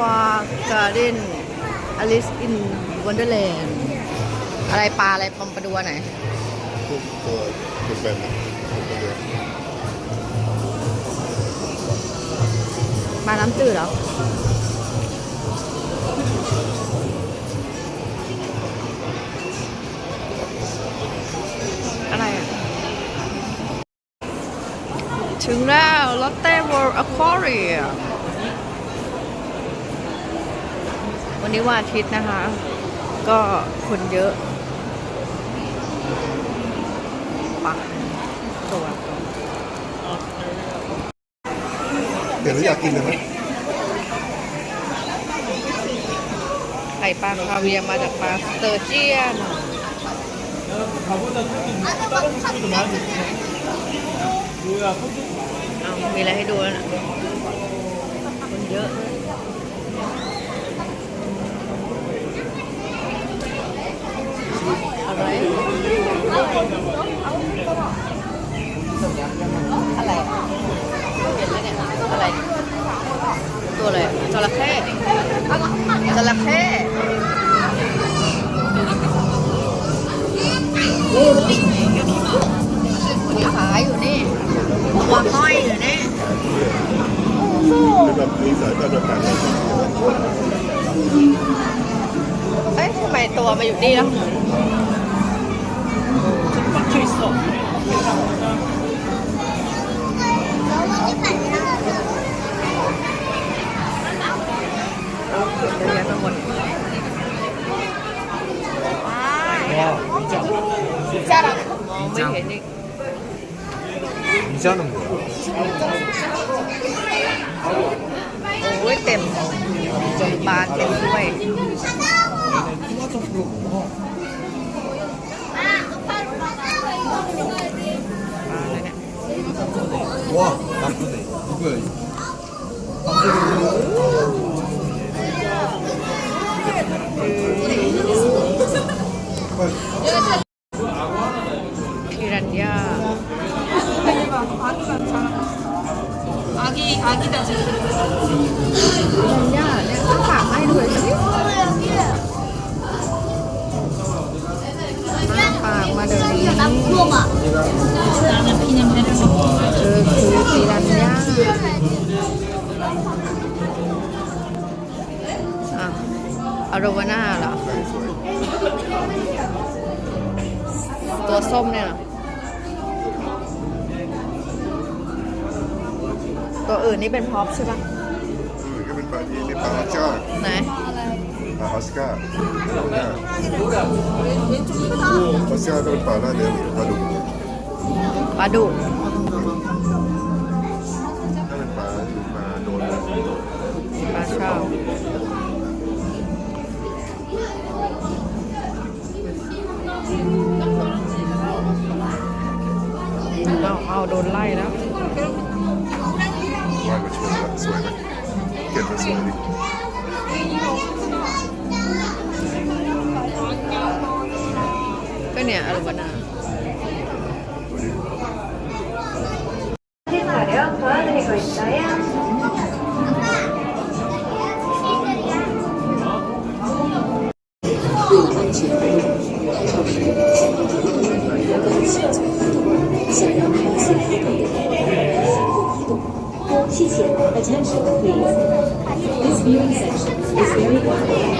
ควาการ์เด้นอลิสอินวันเดอร์แลนด์อะไรปลาอะไรปอมปลาดัวไหนพวกตัวเป็นๆนะตัวเล็กปลาน้ำจืดเหรออะไรอะ ถึงแล้วลอตเต้เวิลด์อควาเรีย วันนี้วันอาทิตย์นะคะ ก็คนเยอะปะตัวเดี๋ยวเราอยากกินเลยไหมไข่ปลาคาเวียร์มาจากปลาสเตอร์เจียนเอามีอะไรให้ดูแล้วนะคนเยอะอะไรอะไรเห็นแล้วเนี่ยอะไร ตัวอะไรจระเข้จระเข้มีขาอยู่นี่ตัวห้อยอยู่นี่เป็นแบบมีสายการแบบการเลยเอ้ยทำไมตัวมาอยู่นี่แล้ว 와 나쁘네. 누구야 이พิ อารวาน่าเหรอ ตัวส้มเนี่ยเหรอ ตัวอื่นนี่เป็นพร็อพใช่ปะ이거เป็นปลาที่เป็นปลาฮัสก้าไหน ปลาฮัสก้าเนี่ยฮัสก้าต้องเป็นปลาหน้าเนื้อปลาดุกปลาดุกถ้าเป็นปลาดุกมาโดนปลาเช่าเอา Attention, please. This viewing section is very important.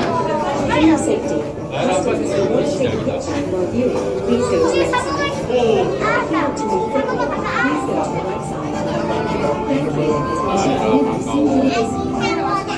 For your safety, customers who want to take a picture while viewing, please go to the left side. If you want to move quickly, please go to the right side. Thank you. As you can see,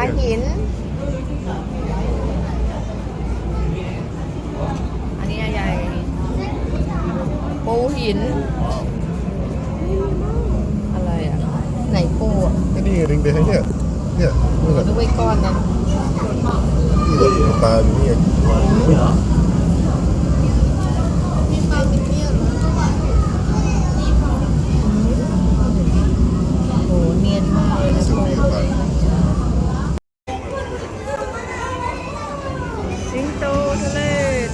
าหิน อันนี้ใหญ่ปูหิน อะไรอะ ไหนปูอะนี่ริงเบ้เนี่ยเนี่ยดูไปก้อนนะปลาเนี่ย สิงโตทะเล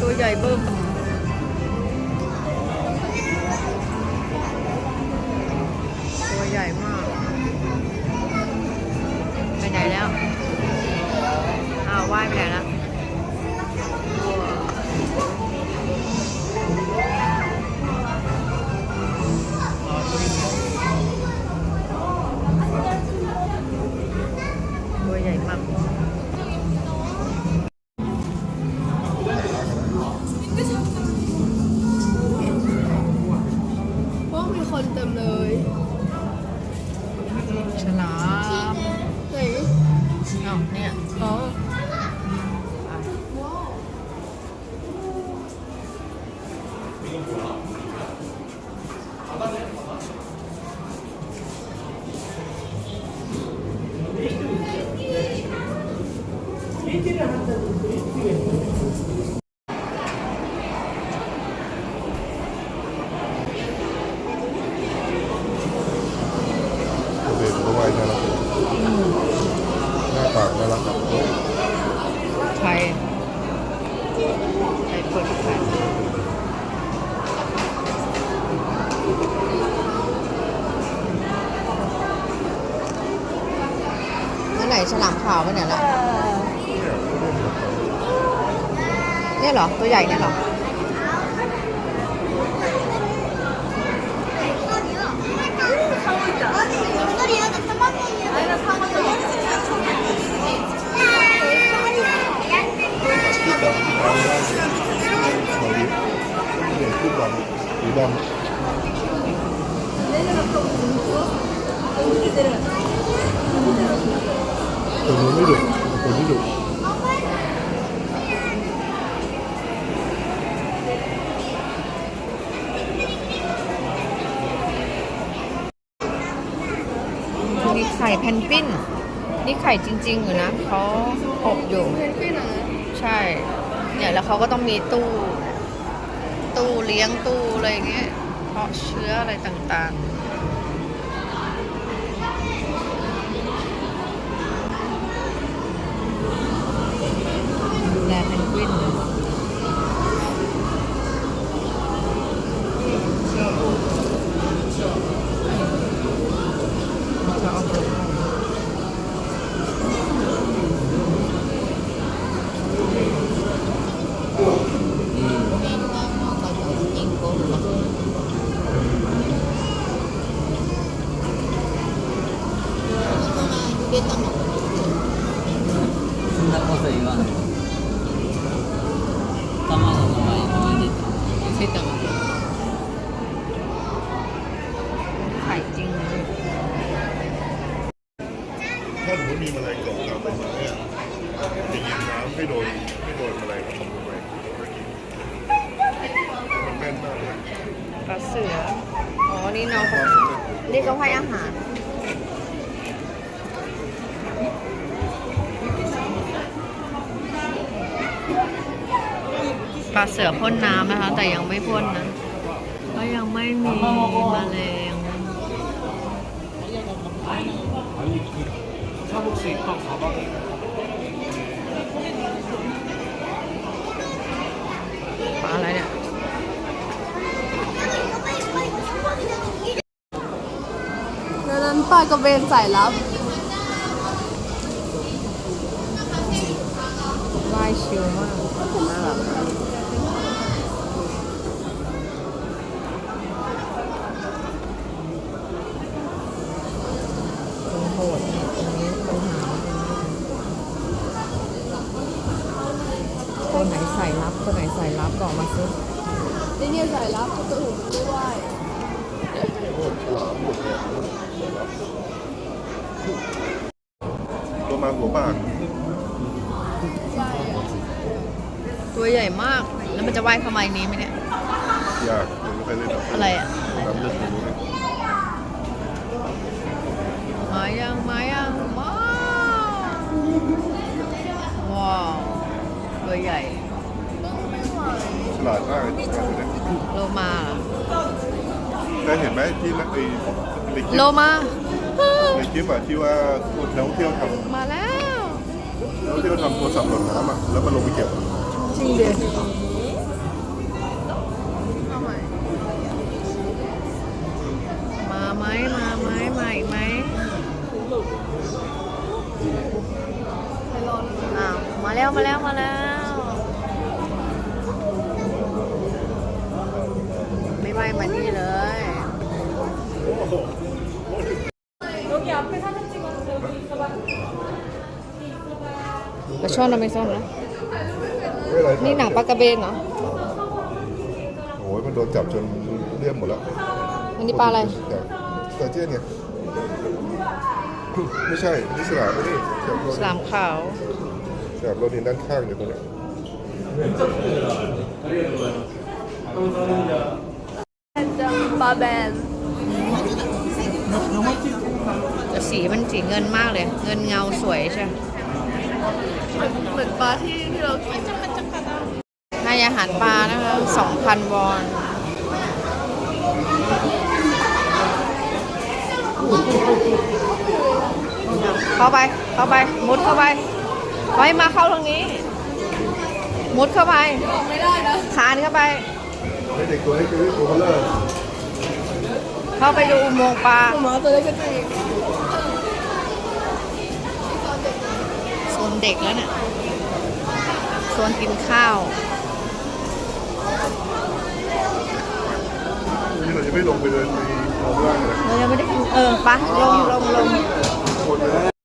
ตัวใหญ่เบิ่ม มีค วายน่ารักหน้าปากน่ารักครับใครใครเปิดใครแล้วไหนฉลามขาวไปไหนละเนี่ยเขาเรียกแบบเนี่ยเหรอ ตัวใหญ่เนี่ยเหรอ ที่ดำปลาไม่ได้เลยเขาดิเนี่ยที่ดำสีดำตัวนู้นไม่ดุตัวนี้ดุ มีไข่แพนกวินนี่ไข่จริง ๆ อยู่นะเขาอบอยู่ เพนกวินเหรอใช่ เนี่ยแล้วเขาก็ต้องมีตู้ ตู้เลี้ยงตู้อะไรอย่างเงี้ย เพาะเชื้ออะไรต่างๆดูแลเพนกวิน ปลาเสือ อ๋อ นี่น้องเขานี่เขาให้อาหาร ปลาเสือพ่นน้ำนะคะ แต่ยังไม่พ่นนะ ก็ยังไม่มีแมลงปลาอะไรเนี่ย แล้ว นั้นปลากระเบนสายลับว่ายชิวมากตรงโหดเนี่ยตรงนี้ตรงหางตัวไหนใส่ลับตัวไหนใส่ลับบอกมาซิไอเนี่ยสายลับตัวอื่นไม่ไหว โอ้ฉลามหมดเลย ตัวมาหัวปากใช่อะตัวใหญ่มาก แล้วมันจะว่ายเข้ามาในนี้ไหมเนี่ยไยากยังไม่เคยเล่นน้ำอะไรอะน้ำลึกไม่รู้เลยมายังมายังมาว้าวตัวใหญ่ฉลาดมากเลยตัวนี้โลมาเหรอได้เห็นไหมที่ในในคลิโลปมา ในคลิปอะที่ว่านักท่องเที่ยวทำมาแล้วนักท่องเที่ยวทำโทรศัพท์หล่นน้ำอะแล้วมันลงไปเก็บอะจริงเด็ดมาไหมมาไหมมาอีกไหมอ้าวมาแล้วมาแล้วมาแล้วไม่ไหวมานี่เลย ปลา ช่อนเราไม่ซ่อนนะไม่อะไรนี่หนังปลากระเบนเหรอโอ้ยมันโดนจับจนเลี่ยมหมดแล้วอันนี้ปลาอะไรตาเจี้ยนไงไม่ใช่นี่สลามนี่สลามโรฉนินลามขาวสลามโรนินด้านข้างเนี่ยตรงเนี้ยจังปลาแบนแต่สีมันสีเงินมากเลย เงินเงาสวยใช่ เหมือนปลาที่ที่เรากินให้อาหารปลานะคะสองพันวอนเข้าไป เข้าไป มุดเข้าไป ไว้มาเข้าตรงนี้ มุดเข้าไปไม่ได้นะคานเข้าไปให้เด็กตัวให้คือโอเลอร์เข้าไปดูอุโมงค์ปลาหมาตัวเล็กก็จริง โซน เด็กแล้วเนี่ยโซนกินข้าวนี่เราจะไม่ลงไปเดินในคลองล่างเลยนะเรายังไม่ได้กินเออปะลงลงลง คนเลย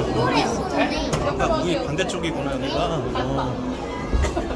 아, 이게 반대쪽이구나, 여기가. 어.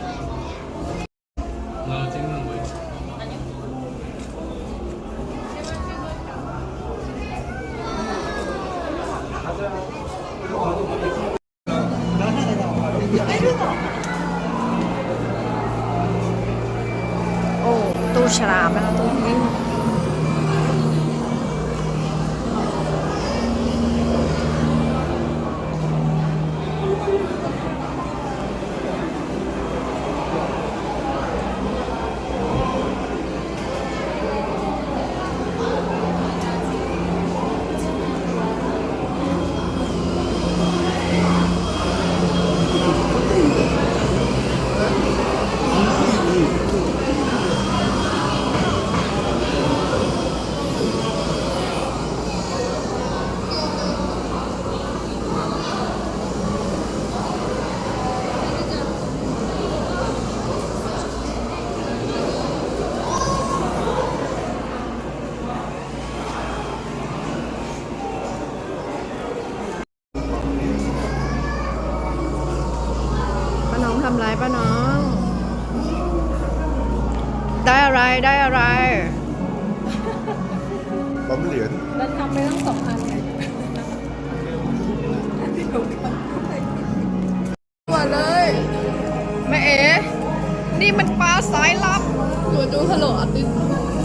นี่มันปลาสายลับหนูดูฮัลโหลอาทิตย์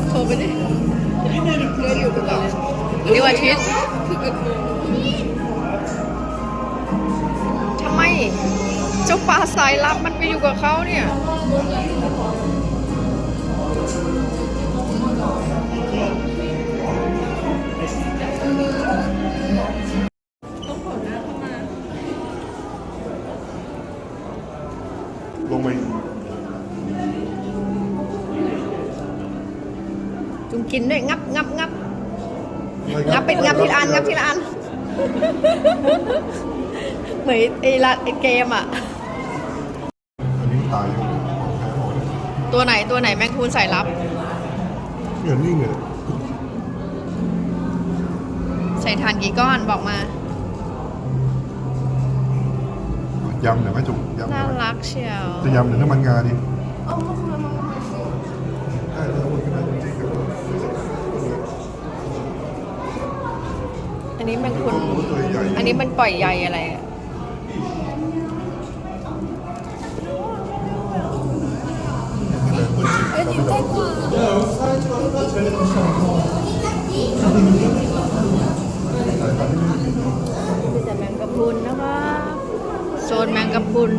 โทรไปดิเดินอยู่หรือเปล่าวันนี้วันอาทิตย์สิบเอ็ดโมงเจ้าปลาสายลับมันไปอยู่กับเขาเนี่ย จุงกินด้วยงับงับงับงับเป็นงับทีละอันงับทีละอันเหมือนไอ้ละไอ้เกมอะ อันนี้ตายอยู่ของแท้หมดเลยตัวไหนตัวไหนแมงคูนสายลับเนี่ยนี่ไงใส่ทานกี่ก้อนบอกมา ยำเดี๋ยวไม่จุกยำน่าเดี๋ยวรักเชียวจะยำหรือน้ำมันงาดิได้ อันนี้แมงคูนตัวใหญ่อันนี้มันปล่อยใยอะไรอะมีแต่แมงกะพรุนนะคะ โซนแมงกะพรุน